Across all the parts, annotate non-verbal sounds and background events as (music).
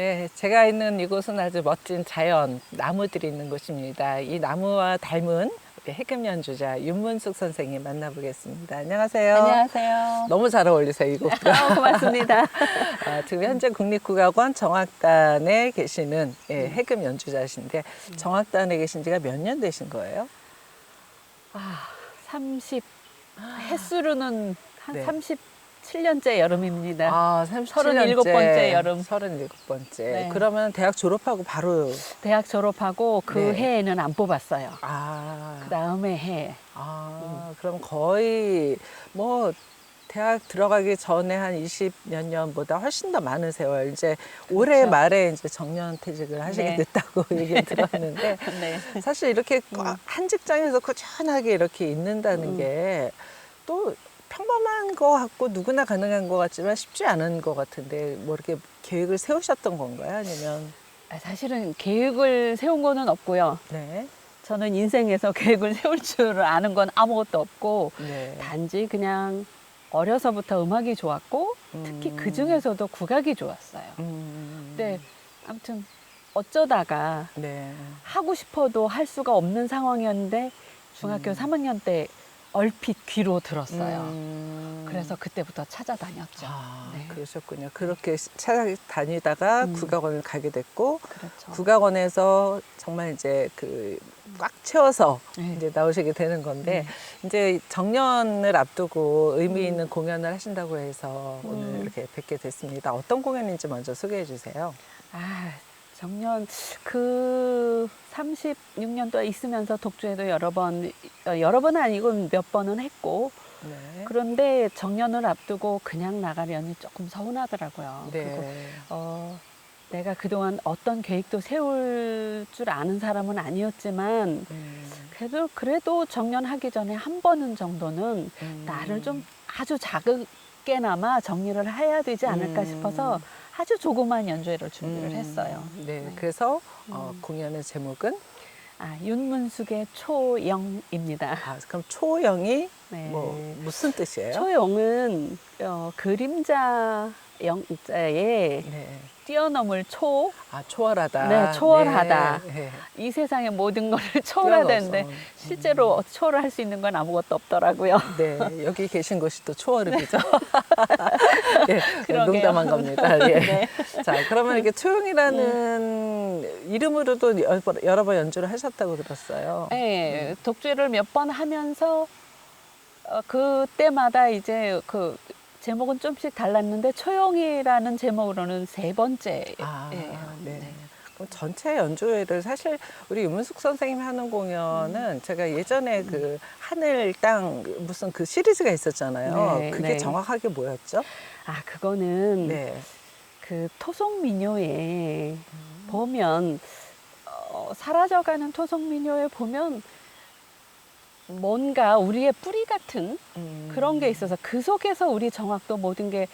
네, 제가 있는 이곳은 아주 멋진 자연, 나무들이 있는 곳입니다. 이 나무와 닮은 해금 연주자 윤문숙 선생님 만나보겠습니다. 안녕하세요. 안녕하세요. 너무 잘 어울리세요, 이곡과. 아, (laughs) 고맙습니다. (laughs) 아, 지금 현재 국립국악원 정악단에 계시는 예, 해금 연주자신데 정악단에 계신 지가 몇 년 되신 거예요? 아, 30 횟수로는 한 네. 37년째 여름입니다. 아, 37년째. 37 번째 여름. 37번째. 네. 그러면 대학 졸업하고 바로 대학 졸업하고 그 네. 해에는 안 뽑았어요. 아. 그 다음에 해. 아, 그럼 거의 뭐 대학 들어가기 전에 한 20몇 년보다 훨씬 더 많은 세월. 이제 올해 그렇죠. 말에 이제 정년 퇴직을 하시게 네. 됐다고 (laughs) 얘기 들었는데 (laughs) 네. 사실 이렇게 음. 한 직장에서 꾸준하게 이렇게 있는다는 음. 게또 평범한 거 같고 누구나 가능한 것 같지만 쉽지 않은 것 같은데 뭐 이렇게 계획을 세우셨던 건가요? 아니면 아, 사실은 계획을 세운 거는 없고요. 네. 저는 인생에서 (laughs) 계획을 세울 줄 아는 건 아무것도 없고 네. 단지 그냥 어려서부터 음악이 좋았고 특히 음. 그 중에서도 국악이 좋았어요. 음. 네, 아무튼 어쩌다가 네. 하고 싶어도 할 수가 없는 상황이었는데 중학교 음. 3학년 때 얼핏 귀로 들었어요. 음. 그래서 그때부터 찾아다녔죠. 아, 네. 그러셨군요. 그렇게 찾아다니다가 음. 국악원을 가게 됐고 그렇죠. 국악원에서 정말 이제 그 꽉 채워서 네. 이제 나오시게 되는 건데 음. 이제 정년을 앞두고 의미 있는 공연을 하신다고 해서 음. 오늘 이렇게 뵙게 됐습니다. 어떤 공연인지 먼저 소개해 주세요. 아, 정년 그 36년 동안 있으면서 독주에도 여러 번 어, 여러 번은 아니고 몇 번은 했고 네. 그런데 정년을 앞두고 그냥 나가려니 조금 서운하더라고요. 그리고 네. 어, 내가 그동안 어떤 계획도 세울 줄 아는 사람은 아니었지만 음. 그래도 그래도 정년하기 전에 한 번은 정도는 음. 나를 좀 아주 작게나마 정리를 해야 되지 않을까 음. 싶어서 아주 조그만 연주회를 준비를 음. 했어요. 네. 네. 그래서 어, 음. 공연의 제목은 아, 윤문숙의 초영입니다. 아, 그럼 초영이 네. 뭐 무슨 뜻이에요? 초영은 어, 그림자 영자에 네. 뛰어넘을 초, 아 초월하다. 네, 초월하다. 네, 네. 이 세상의 모든 것을 (laughs) 초월하다는데 뛰어넘어서. 실제로 초월을 할수 있는 건 아무것도 없더라고요. (laughs) 네, 여기 계신 곳이 또 초월읍이죠. (laughs) 예, 그러게요. 농담한 겁니다. 예. 네. 자, 그러면 이렇게 초용이라는 이름으로도 여- 여러 번 연주를 하셨다고 들었어요. 네, 독주를 몇 번 하면서 어, 그때마다 이제 그 제목은 좀씩 달랐는데 초용이라는 제목으로는 세 번째. 아, 예. 네. 그럼 전체 연주회를 사실 우리 유문숙 선생님이 하는 공연은 음. 제가 예전에 그 하늘 땅 무슨 그 시리즈가 있었잖아요. 네, 그게 네. 정확하게 뭐였죠? 아 그거는 네. 그 토속 민요에 보면 어, 사라져가는 토속 민요에 보면 뭔가 우리의 뿌리 같은 음. 그런 게 있어서 그 속에서 우리 정악도 모든 게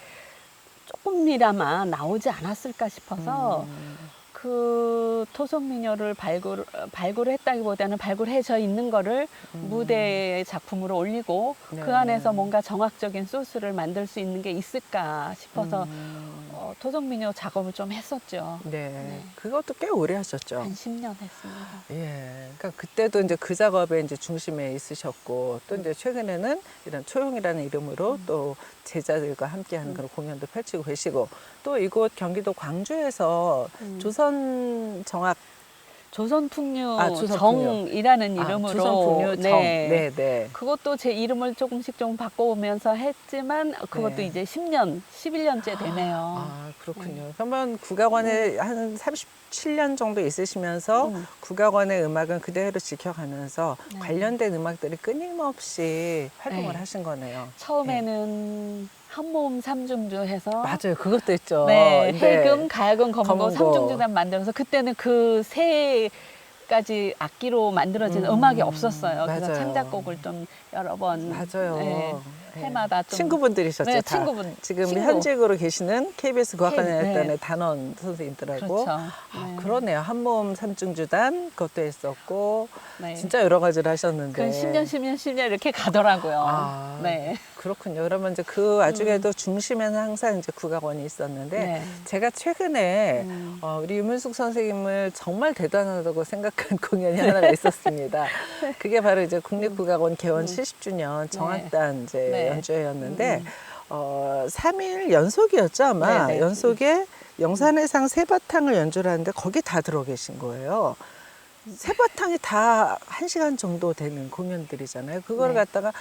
조금이나마 나오지 않았을까 싶어서 음. 그 토속 민요를 발굴 발굴을 했다기보다는 발굴해져 있는 거를 음. 무대 작품으로 올리고 네. 그 안에서 뭔가 정악적인 소스를 만들 수 있는 게 있을까 싶어서 음. 어, 토속 민요 작업을 좀 했었죠. 네. 네. 그것도 꽤 오래 하셨죠. 한 10년 했습니다. 예. 그러니까 그때도 이제 그 작업에 이제 중심에 있으셨고 또 이제 최근에는 이런 초용이라는 이름으로 음. 또 제자들과 함께하는 그런 공연도 펼치고 계시고 또 이곳 경기도 광주에서 음. 조선 정악 조선풍류 아, 조선풍류. 정이라는 아, 이름으로 조선풍류 정. 네. 네, 네. 그것도 제 이름을 조금씩 좀 바꿔오면서 했지만 그것도 네. 이제 10년, 11년째 되네요. 아, 그렇군요. 그러면 국악원에 한 37년 정도 있으시면서 음. 국악원의 음악은 그대로 지켜가면서 네. 관련된 음악들이 끊임없이 활동을 네. 하신 거네요. 처음에는 한모음 삼중주 해서 맞아요. 그것도 있죠. 네, 네. 해금, 가야금, 검고 검은고. 삼중주단 만들어서 그때는 그세 가지 악기로 만들어진 음, 음, 악이 없었어요. 그래서 맞아요. 창작곡을 좀 여러 번 맞아요. 네, 네. 해마다 좀 친구분들이셨죠. 네, 다. 친구분 지금 친구. 현직으로 계시는 KBS 국악관연단의 네. 단원 선생님들하고 그렇죠. 아, 네. 그러네요. 한모음 삼중주단 그것도 했었고 네. 진짜 여러 가지를 하셨는데 그 10년, 10년, 10년 이렇게 가더라고요. 아. 네. 그렇군요. 그러면 이제 그 와중에도 중심에는 항상 이제 국악원이 있었는데 네. 제가 최근에 음. 어, 우리 유문숙 선생님을 정말 대단하다고 생각한 (laughs) 공연이 하나가 있었습니다. 그게 바로 이제 국립국악원 개원 70주년 정악단 이제 음. 네. 연주회였는데 어, 3일 연속이었죠 아마 네, 네. 연속에 영산해상 세바탕을 연주를 하는데 거기 다 들어 계신 거예요. 세바탕이 다 한 시간 정도 되는 공연들이잖아요. 그걸 네. 갖다가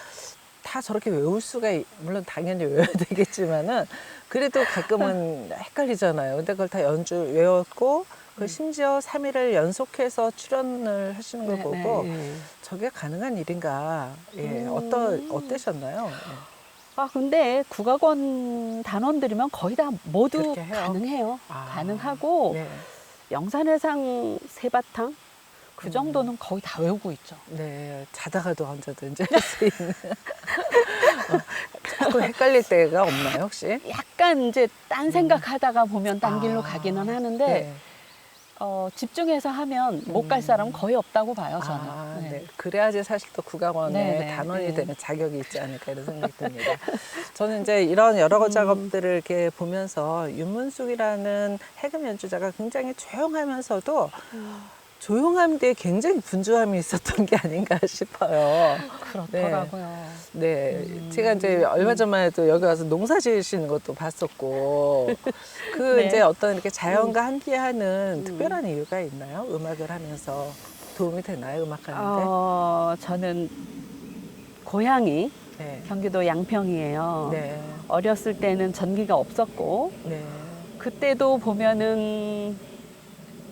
다 저렇게 외울 수가 있- 물론 당연히 외워야 (laughs) 되겠지만은 그래도 가끔은 헷갈리잖아요. 근데 그걸 다 연주 외웠고 그 심지어 3일을 연속해서 출연을 하시는 걸 네, 보고 네. 저게 가능한 일인가? 예, 음. 어떠 어떠셨나요? 아 근데 국악원 단원들이면 거의 다 모두 그렇게 해요? 가능해요. 아. 가능하고 네. 영산해상 세바탕 음. 그 정도는 거의 다 외우고 있죠. 네, 자다가도 언제든지 할 수 있는. (laughs) 어, 자꾸 헷갈릴 때가 없나요, 혹시? 약간 이제 딴 생각하다가 보면 딴 길로 아, 가기는 하는데 네. 어, 집중해서 하면 못 갈 사람은 거의 없다고 봐요 저는. 아, 네. 네. 그래야지 사실 또 국악원에 네, 네, 단원이 네. 되는 자격이 있지 않을까 이런 생각이 듭니다. 저는 이제 이런 여러 음. 작업들을 이렇게 보면서 윤문숙이라는 해금 연주자가 굉장히 조용하면서도 조용함 뒤에 굉장히 분주함이 있었던 게 아닌가 (laughs) 싶어요. 그렇더라고요. 네, 음. 제가 이제 얼마 전만 해도 여기 와서 농사 지으시는 것도 봤었고, (laughs) 그 네. 이제 어떤 이렇게 자연과 함께하는 음. 특별한 이유가 있나요? 음악을 하면서 도움이 되나요? 음악하는데? 어, 저는 고향이 네. 경기도 양평이에요. 네. 어렸을 때는 전기가 없었고 네. 그때도 보면은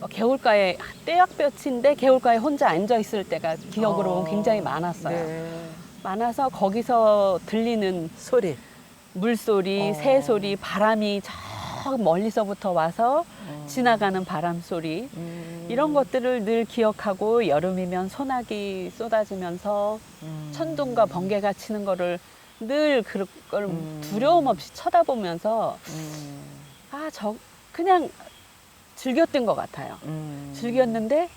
어, 개울가에 떼약볕인데 개울가에 혼자 앉아 있을 때가 기억으로 어. 굉장히 많았어요. 네. 많아서 거기서 들리는 소리. 물소리, 어. 새소리, 바람이 저 멀리서부터 와서 어. 지나가는 바람 소리 음. 이런 것들을 늘 기억하고 여름이면 소나기 쏟아지면서 음. 천둥과 번개가 치는 거를 늘 그걸 음. 두려움 없이 쳐다보면서 음. 아저 그냥 즐겼던 것 같아요. 음. 즐겼는데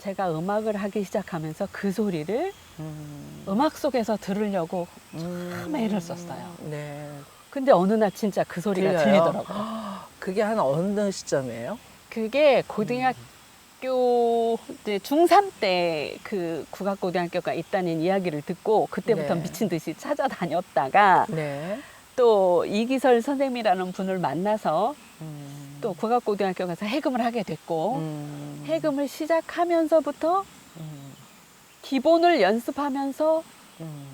제가 음악을 하기 시작하면서 그 소리를 음. 음악 속에서 들으려고 음. 참 애를 썼어요. 네. 근데 어느 날 진짜 그 소리가 들려요? 들리더라고요. (gasps) 그게 한 어느 시점이에요? 그게 고등학교 이제 중3 때 그 국악고등학교가 있다는 이야기를 듣고 그때부터 네. 미친 듯이 찾아다녔다가 네. 또 이기설 선생님이라는 분을 만나서 음. 또 국악고등학교 가서 해금을 하게 됐고 음. 해금을 시작하면서부터 음. 기본을 연습하면서 음.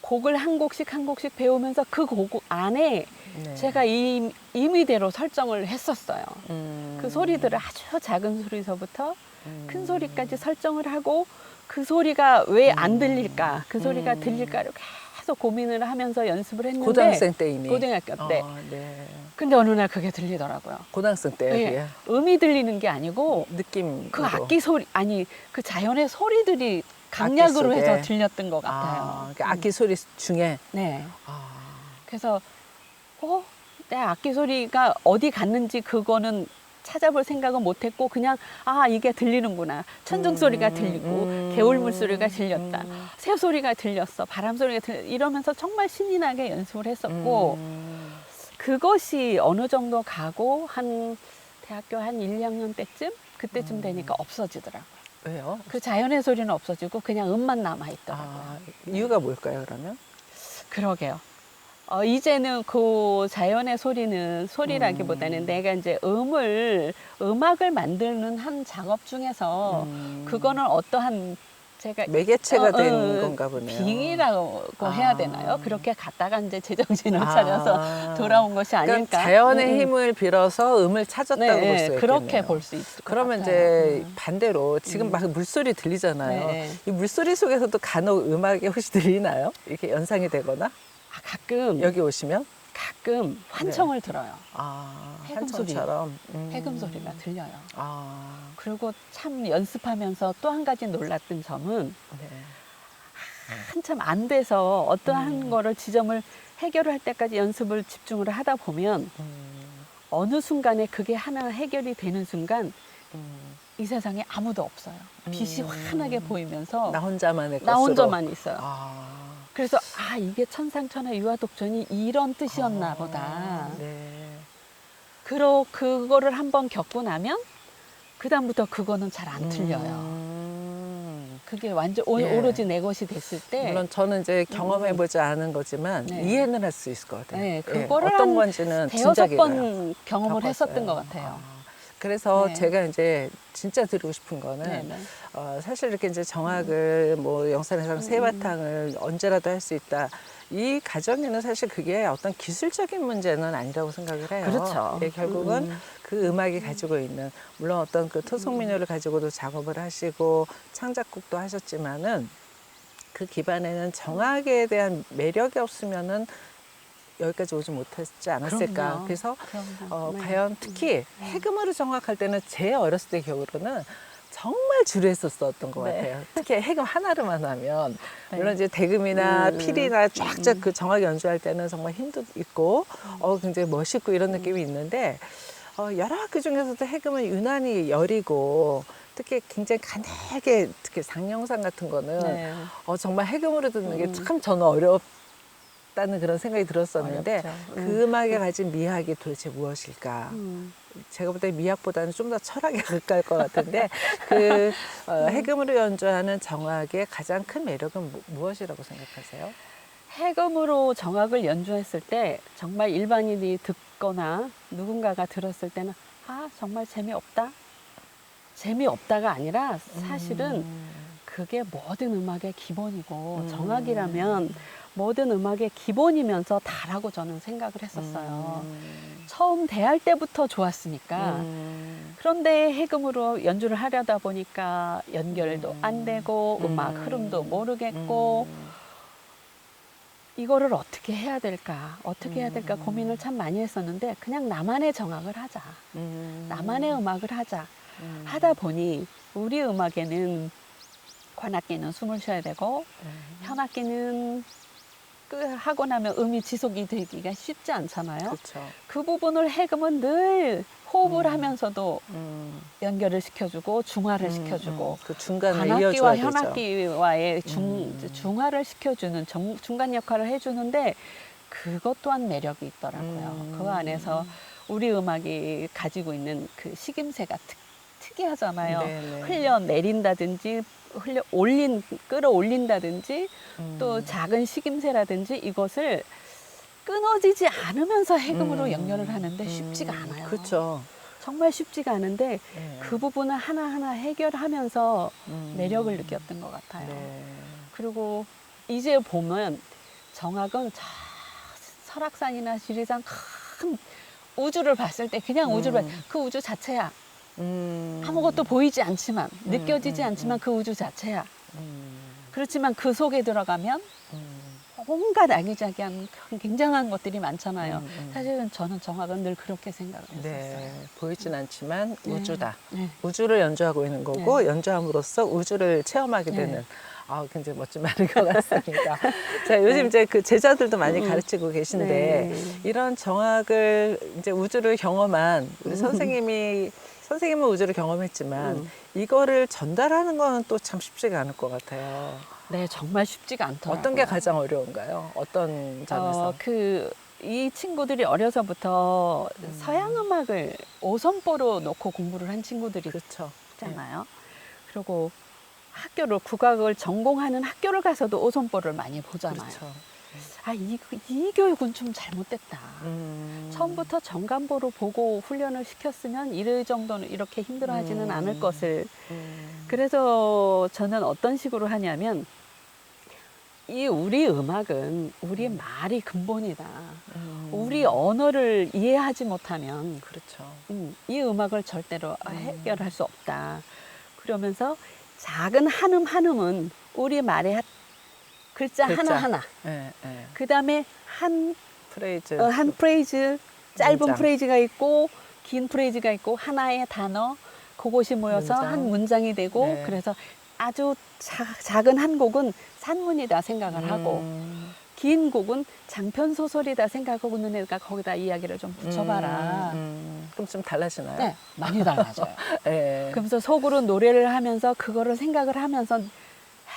곡을 한 곡씩 한 곡씩 배우면서 그 곡 안에 네. 제가 임, 임의대로 설정을 했었어요. 음. 그 소리들을 아주 작은 소리서부터 음. 큰 소리까지 설정을 하고 그 소리가 왜 안 들릴까, 그 소리가 음. 들릴까를 계속 고민을 하면서 연습을 했는데 고등학생 때 이미 고등학교 때. 아, 네. 근데 어느 날 그게 들리더라고요. 고등학생 때 예, 그게 음이 들리는 게 아니고 느낌 그 악기 소리 아니 그 자연의 소리들이 강약으로 속에. 해서 들렸던 것 아, 같아요. 그 악기 소리 중에 네. 아, 그래서 어, 내 악기 소리가 어디 갔는지 그거는 찾아볼 생각은 못했고 그냥 아 이게 들리는구나 천둥 소리가 음, 들리고 음, 개울 물 소리가 들렸다 음, 새 소리가 들렸어 바람 소리가 들 이러면서 정말 신이 나게 연습을 했었고 음, 그것이 어느 정도 가고 한 대학교 한 1, 2학년 때쯤 그때쯤 음. 되니까 없어지더라고요. 왜요? 그 자연의 소리는 없어지고 그냥 음만 남아 있더라고요. 아, 이유가 뭘까요, 그러면? 그러게요. 어, 이제는 그 자연의 소리는 소리라기보다는 음. 내가 이제 음을 음악을 만드는 한 작업 중에서 음, 그거는 어떠한 제가 매개체가 어, 된 어, 건가 보네요. 빙이라고 아. 해야 되나요? 그렇게 갔다가 이제 제정신을 아. 차려서 돌아온 것이 그러니까 아닐까. 자연의 음, 음. 힘을 빌어서 음을 찾았다고 네, 볼수 네, 있겠네요. 그렇게 볼 수 있을 것 그러면. 이제 음. 반대로 지금 음. 막 물소리 들리잖아요. 네. 이 물소리 속에서도 간혹 음악이 혹시 들리나요? 이렇게 연상이 되거나 아, 가끔 여기 오시면 가끔 환청을 들어요. 아 해금 소리. 한청처럼 음. 해금 소리가 들려요. 아 그리고 참 연습하면서 또 한 가지 놀랐던 점은 네. 한참 안 돼서 어떠한 음. 거를 지점을 해결할 때까지 연습을 집중을 하다 보면 음, 어느 순간에 그게 하나 해결이 되는 순간 음. 이 세상에 아무도 없어요. 빛이 음. 환하게 보이면서 나 혼자만의 나 것으로. 혼자만 있어요. 아 그래서 아 이게 천상천하 유아독존이 이런 뜻이었나 아, 보다. 네. 그러 그거를 한번 겪고 나면 그 다음부터 그거는 잘 안 틀려요. 음. 그게 완전 오, 예. 오로지 내 것이 됐을 때 물론 저는 이제 경험해 보지 않은 거지만 네. 이해는 할 수 있을 것 같아요. 네, 예, 그거를 어떤 한 건지는 대여섯 진작에 번 경험을 겪었어요. 했었던 것 같아요. 아, 그래서 네. 제가 이제 진짜 드리고 싶은 거는 네, 네. 어, 사실 이렇게 이제 정학을 뭐 영산에서 음. 세바탕을 언제라도 할 수 있다. 이 가정에는 사실 그게 어떤 기술적인 문제는 아니라고 생각을 해요. 그렇죠. 예, 결국은 음. 그 음악이 가지고 있는 물론 어떤 그 토속민요를 가지고도 작업을 하시고 창작곡도 하셨지만은 그 기반에는 정학에 대한 매력이 없으면은 여기까지 오지 못했지 않았을까. 그럼요. 그래서 그럼요. 어, 네. 과연 특히 해금으로 정확할 때는 제 어렸을 때 기억으로는 정말 주류했었던 것 네. 같아요. 특히 해금 하나로만 하면 네. 물론 이제 대금이나 음. 필이나 쫙쫙 그 정확 연주할 때는 정말 힘도 있고 어 굉장히 멋있고 이런 느낌이 있는데 어, 여러 학교 중에서도 해금은 유난히 여리고 특히 굉장히 가늘게 특히 상영상 같은 거는 네. 어, 정말 해금으로 듣는 게 음. 참 저는 어렵 다는 그런 생각이 들었었는데 어렵죠. 그 음악에 가진 미학이 도대체 무엇일까? 음. 제가 볼 때 미학보다는 좀 더 철학에 (laughs) 가까울 것 같은데 그 어, 해금으로 연주하는 정악의 가장 큰 매력은 무, 무엇이라고 생각하세요? 해금으로 정악을 연주했을 때 정말 일반인이 듣거나 누군가가 들었을 때는 아 정말 재미없다 재미없다가 아니라 사실은 음. 그게 모든 음악의 기본이고 음. 정악이라면 모든 음악의 기본이면서 다라고 저는 생각을 했었어요. 음. 처음 대할 때부터 좋았으니까 음. 그런데 해금으로 연주를 하려다 보니까 연결도 안 되고 음. 음악 흐름도 모르겠고 음. 이거를 어떻게 해야 될까 어떻게 해야 될까 음. 고민을 참 많이 했었는데 그냥 나만의 정악을 하자 음. 나만의 음악을 하자 음. 하다 보니 우리 음악에는 관악기는 숨을 쉬어야 되고 음. 현악기는 그 하고 나면 음이 지속이 되기가 쉽지 않잖아요. 그렇죠. 그 부분을 해금은 늘 호흡을 음. 하면서도 음. 연결을 시켜주고 중화를 음, 시켜주고 음. 그 중간을 관악기와 이어줘야 되죠. 현악기와의 중, 음. 중화를 시켜주는 정- 중간 역할을 해주는데 그것 또한 매력이 있더라고요. 음. 그 안에서 우리 음악이 가지고 있는 그 식임새가 특, 특이하잖아요. 네네. 흘려 내린다든지 흘려 올린 끌어올린다든지 음. 또 작은 식임새라든지 이것을 끊어지지 않으면서 해금으로 음. 연결을 하는데 쉽지가 않아요. 그렇죠. 정말 쉽지가 않은데 네. 그 부분을 하나하나 해결하면서 음. 매력을 느꼈던 것 같아요. 네. 그리고 이제 보면 정학은 저 설악산이나 지리산 큰 우주를 봤을 때 그냥 우주를 음. 봤- 그 우주 자체야. 음. 아무것도 보이지 않지만 음, 느껴지지 음, 않지만 음. 그 우주 자체야. 음. 그렇지만 그 속에 들어가면 음. 온갖 아기자기한 굉장한 것들이 많잖아요. 음, 음. 사실은 저는 정학은 늘 그렇게 생각을 했었어요. 네, 보이진 않지만 네. 우주다. 네. 우주를 연주하고 있는 거고 연주함으로써 우주를 체험하게 네. 되는 아, 굉장히 멋진 말인 것 (laughs) 같습니다. 자, 요즘 이제 그 제자들도 많이 음. 가르치고 계신데 네. 이런 정학을 이제 우주를 경험한 음. 우리 선생님이 선생님은 우주를 경험했지만 음. 이거를 전달하는 건또참 쉽지가 않을 것 같아요. 네, 정말 쉽지가 않더라고요. 어떤 게 가장 어려운가요? 어떤 점에서? 어, 그, 이 친구들이 어려서부터 음. 서양 음악을 오선보로 놓고 공부를 한 친구들이 그렇죠. 있잖아요. 그리고 학교를, 국악을 전공하는 학교를 가서도 오선보를 많이 보잖아요. 그렇죠. 아, 이, 이 교육은 좀 잘못됐다. 음. 처음부터 정감보로 보고 훈련을 시켰으면 이 정도는 이렇게 힘들어 하지는 음. 않을 것을. 음. 그래서 저는 어떤 식으로 하냐면 이 우리 음악은 우리 말이 근본이다. 음. 우리 언어를 이해하지 못하면 그렇죠. 음, 이 음악을 절대로 음. 해결할 수 없다. 그러면서 작은 한음 한음은 우리 말의 하- 글자, 글자. 하나하나. 예, 예. 그 다음에 한, 프레이즈. 어, 한 프레이즈, 짧은 문장. 프레이즈가 있고, 긴 프레이즈가 있고, 하나의 단어, 그것이 모여서 문장. 한 문장이 되고, 네. 그래서 아주 자- 작은 한 곡은 산문이다 생각을 하고, 음. 긴 곡은 장편 소설이다 생각하고 있는 애가 거기다 이야기를 좀 붙여봐라. 음, 음. 그럼 좀 달라지나요? 네, 많이 달라져요. (laughs) 예. 그러면서 속으로 노래를 하면서 그거를 생각을 하면서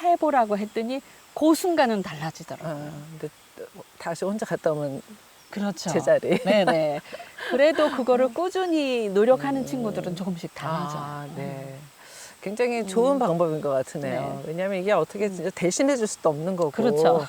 해보라고 했더니 그 순간은 달라지더라고요. 어, 근데 또 다시 혼자 갔다 오면 그렇죠. 제자리. 네네. 그래도 그거를 꾸준히 노력하는 친구들은 조금씩 달라져요. 아, 네. 굉장히 좋은 방법인 것 같으네요. 네. 왜냐하면 이게 어떻게 진짜 대신해 줄 수도 없는 거고. 그렇죠.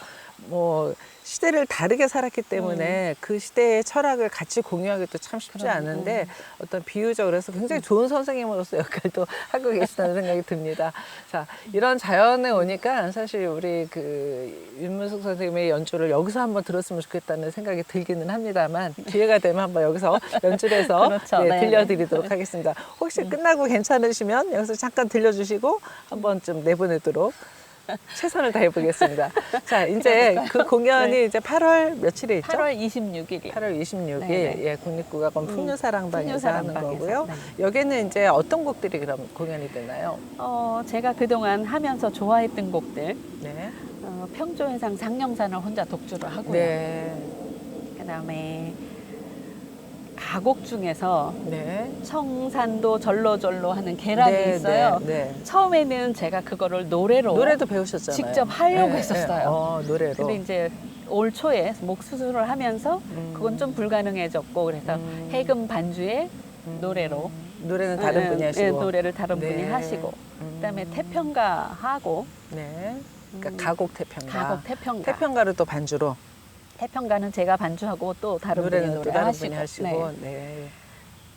뭐 시대를 다르게 살았기 때문에 그 시대의 철학을 같이 공유하기도 참 쉽지 그럼, 않은데 어떤 비유적으로 해서 굉장히 좋은 선생님으로서 역할도 (laughs) 하고 계시다는 생각이 듭니다. 자, 이런 자연에 오니까 사실 우리 그 윤문숙 선생님의 연주를 여기서 한번 들었으면 좋겠다는 생각이 들기는 합니다만 기회가 되면 한번 여기서 연주를 해서 (laughs) 그렇죠. 네, 네. 들려드리도록 하겠습니다. 혹시 끝나고 괜찮으시면 여기서 잠깐 들려주시고 한번 좀 내보내도록 (laughs) 최선을 다해 보겠습니다. 자, 이제 그 공연이 네. 이제 8월 며칠에 있죠? 8월 26일이요. 8월 26일 네, 네. 예, 국립국악원 음, 풍류사랑방에서 하는 풍류사랑방에서, 거고요. 네. 여기는 이제 어떤 곡들이 그럼 공연이 되나요? 어, 제가 그동안 하면서 좋아했던 곡들, 네. 어, 평조회상 상령산을 혼자 독주를 하고요. 네. 그다음에 가곡 중에서 네. 청산도 절로절로 하는 계란이 네, 있어요. 네, 네. 처음에는 제가 그거를 노래로 노래도 배우셨잖아요. 직접 하려고 네, 했었어요. 네. 어, 노래로. 근데 이제 올 초에 목 수술을 하면서 음. 그건 좀 불가능해졌고 그래서 음. 해금 반주에 음. 노래로 노래는 다른 네, 분이 네, 하시고. 노래를 다른 네. 분이 하시고 음. 그다음에 태평가 하고 네. 그러니까 음. 가곡 태평가. 가곡 태평가 태평가를 또 반주로 태평가는 제가 반주하고 또 다른 분이 노래 다른 하시고, 하시고. 네. 네.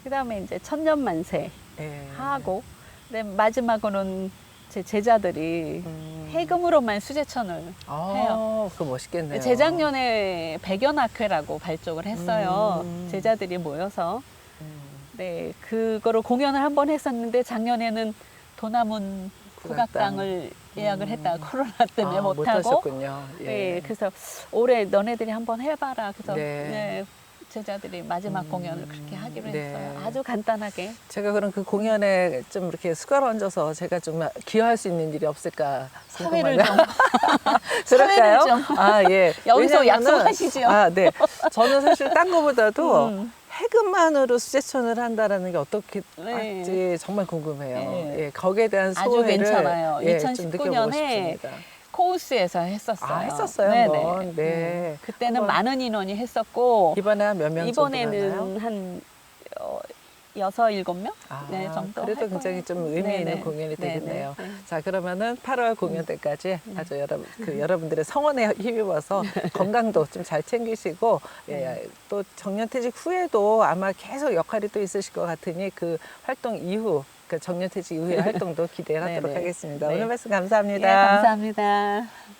그다음에 이제 천년만세 네. 하고 그다음에 마지막으로는 제 제자들이 음. 해금으로만 수제천을 아, 그거 멋있겠네요. 재작년에 백연학회라고 발족을 했어요. 음. 제자들이 모여서 음. 네 그거를 공연을 한 번 했었는데 작년에는 도남은 국악당. 국악당을 예약을 음. 했다가 코로나 때문에 아, 못못 하고 하셨군요. 예. 네 그래서 올해 너네들이 한번 해봐라 그래서 네. 네. 제자들이 마지막 음. 공연을 그렇게 하기로 네. 했어요. 아주 간단하게. 제가 그럼 그 공연에 좀 이렇게 수가를 얹어서 제가 좀 기여할 수 있는 일이 없을까 사회를 궁금하네요. 좀 (laughs) 그럴까요? 사회를 좀 아 예. (laughs) 여기서 왜냐면은- 약속하시지요. 아 네. 저는 사실 딴 거보다도 음. 해금만으로 수제천을 한다라는 게 어떻게 네. 할지 정말 궁금해요. 네. 예, 거기에 대한 아주 소회를 괜찮아요. 예, 좀 느껴보고 2019년에 싶습니다. 코우스에서 했었어요. 아 했었어요 네네. 한번. 네. 음. 그때는 한번 많은 인원이 했었고 이번에 한 몇명 정도? 이번에는 한 어, 여섯 일곱 명? 아, 네, 정도 그래도 할 굉장히 거예요. 좀 의미 네네. 있는 공연이 네네. 되겠네요. 네. 자 그러면은 8월 공연 때까지 음. 아주 여러분 그 여러분들의 성원에 힘입어서 (laughs) 건강도 좀 잘 챙기시고 예, 또 정년퇴직 후에도 아마 계속 역할이 또 있으실 것 같으니 그 활동 이후 그 정년퇴직 이후의 (laughs) 활동도 기대하도록 네네. 하겠습니다. 네. 오늘 말씀 네, 감사합니다. 감사합니다.